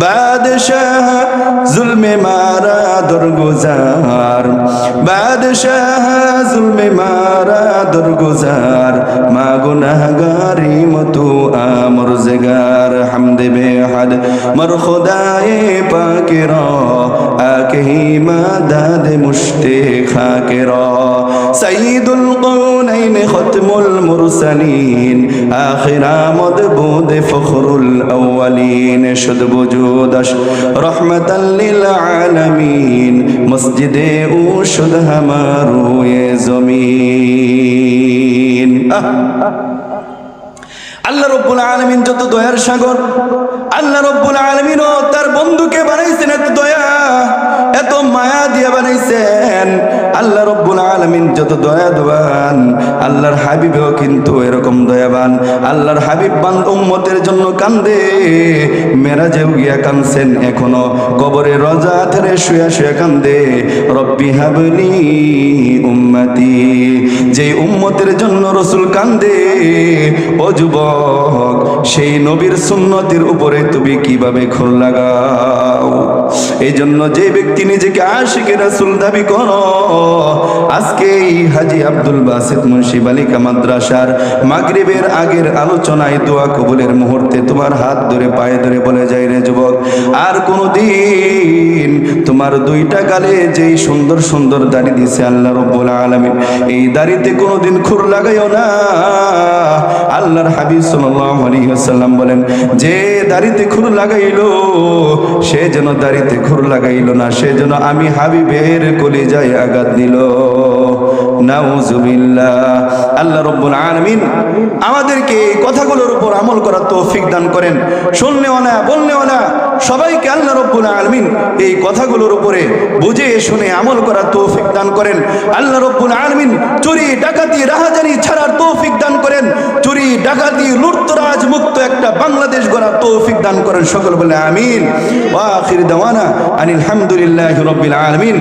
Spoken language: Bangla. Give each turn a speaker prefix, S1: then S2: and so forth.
S1: বাদশাহ জুলমে মারা দরগুজার। বাদশাহ জুলমে মারা দরগুজার। মা গুনাহগারি মতো আমর জগার। হামদে বেহাদ মর খুদায়ে পাকের। আকে হি মাদাদ মুশতে খাকের। সঈদুল কৌনাইন আলামিন আল্লাহ রব্বুল আলমিন যত দয়ার সাগর, আল্লাহ রব্বুল আলমিনও তার বন্ধুকে বানাইছেন, এত দয়া, এত মায়া দিয়ে বানাইছেন। আল্লাহ রব্বুল আলমিন যত দয়া দয়াবান আল্লাহর হাবিবেও কিন্তু এরকম দয়াবান। আল্লাহর হাবিব বান উম্মতের জন্য কান্দে, মেরাজেও গিয়া কানছেন এখনও। কবরে রজা থেরে শুয়া শুয়া কান্দে, রব্বি হাবলি উম্মতি। যে উম্মতের জন্য রসুল কান্দে, ও যুবক, সেই নবীর সুন্নতির উপরে তুমি কীভাবে খোল লাগাও? এই জন্য যে ব্যক্তি নিজেকে আশিকে রাসুল দাবি করো আজকে এই হাজি আব্দুল বাসিদ মুন্সি বালিকা মাদ্রাসার মাগরিবের আগের আলোচনায় দোয়া কবুলের মুহূর্তে তোমার হাত ধরে, পায়ে ধরে বলে, যাই রে যুবক, আর কোনো দিন তোমার দুইটা গালে যেই সুন্দর সুন্দর দাড়ি দিছে আল্লাহ রব্বুল আলামিন, এই দাড়িতে কোনোদিন খুর লাগাইও না। আল্লাহর হাবিব ওয়াসাল্লাম বলেন, যে দাড়িতে খুর লাগাইলো, সে যেন দাড়িতে খুর লাগাইলো না, সে যেন আমি হাবিবের কলিজায় আঘাত দিল আল্লাহ রব্বুল আলামিন আমাদেরকে এই কথাগুলোর উপর আমল করার তৌফিক দান করেন। শুনলেও না, বললেও না সবাইকে আল্লাহ রব্বুল আলমিন এই কথাগুলোর উপরে বুঝে শুনে আমল করার তৌফিক দান করেন। আল্লাহ রব্বুল আলমিন চুরি, ডাকাতি, রাহাজানি ছাড়ার তৌফিক দান করেন। চুরি, ডাকাতি, লুটতরাজ মুক্ত একটা বাংলাদেশ গড়ার তৌফিক দান করেন সকল বলে আমিন। ওয়া আখির দাওয়ানা আনিল হামদুলিল্লাহি রব্বিল আলামিন।